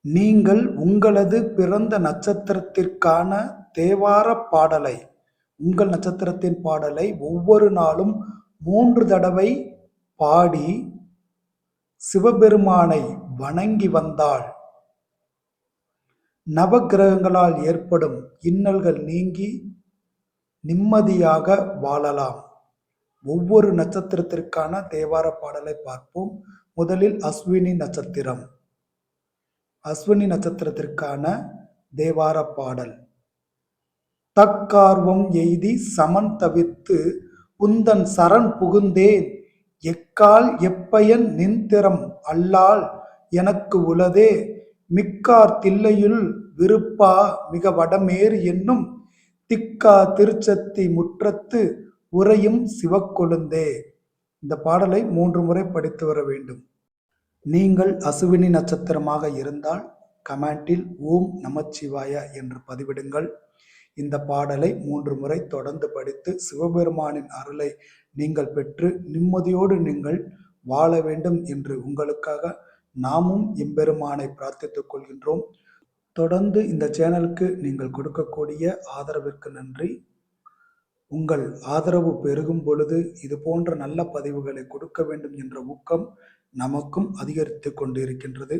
நீங்கள் உங்களது பிறந்த நட்சத்திரத்திற்கான தேவாரப் பாடலை உங்கள் நட்சத்திரத்தின் பாடலை ஒவ்வொரு நாளும் மூன்று தடவை பாடி சிவபெருமானை வணங்கி வந்தால் நவக்கிரகங்களால் ஏற்படும் இன்னல்கள் நீங்கி நிம்மதியாக வாழலாம். ஒவ்வொரு நட்சத்திரத்திற்கான தேவார பாடலை பார்ப்போம். முதலில் அஸ்வினி நட்சத்திரம். அஸ்வினி நட்சத்திரத்திற்கான தேவார பாடல். தக்கார்வம் எய்தி சமன் தவிர்த்து உந்தன் சரண் புகுந்தேன் எக்கால் எப்பயன் நின்திறம் அல்லால் எனக்கு உளதே மிக்கார் தில்லையுள் விருப்பா மிக வடமேறு என்னும் திக்கா திருச்சத்தி முற்றத்து உறையும் சிவக்கொழுந்தே. இந்த பாடலை மூன்று முறை படித்து வர வேண்டும். நீங்கள் அசுவினி நட்சத்திரமாக இருந்தால் கமெண்டில் ஓம் நமச்சிவாய என்று பதிவிடுங்கள். இந்த பாடலை மூன்று முறை தொடர்ந்து படித்து சிவபெருமானின் அருளை நீங்கள் பெற்று நிம்மதியோடு நீங்கள் வாழ வேண்டும் என்று உங்களுக்காக நாமும் எம்பெருமானை பிரார்த்தித்துக் கொள்கின்றோம். தொடர்ந்து இந்த சேனலுக்கு நீங்கள் கொடுக்கக்கூடிய ஆதரவிற்கு நன்றி. உங்கள் ஆதரவு பெருகும் பொழுது இது போன்ற நல்ல பதிவுகளை கொடுக்க வேண்டும் என்ற ஊக்கம் நமக்கும் அதிகரித்து கொண்டிருக்கின்றது.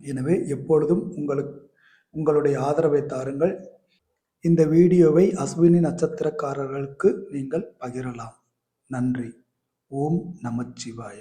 எனவே எப்பொழுதும் உங்களுக்கு உங்களுடைய ஆதரவை தாருங்கள். இந்த வீடியோவை அஸ்வினி நட்சத்திரக்காரர்களுக்கு நீங்கள் பகிரலாம். நன்றி. ஓம் நமச்சிவாய.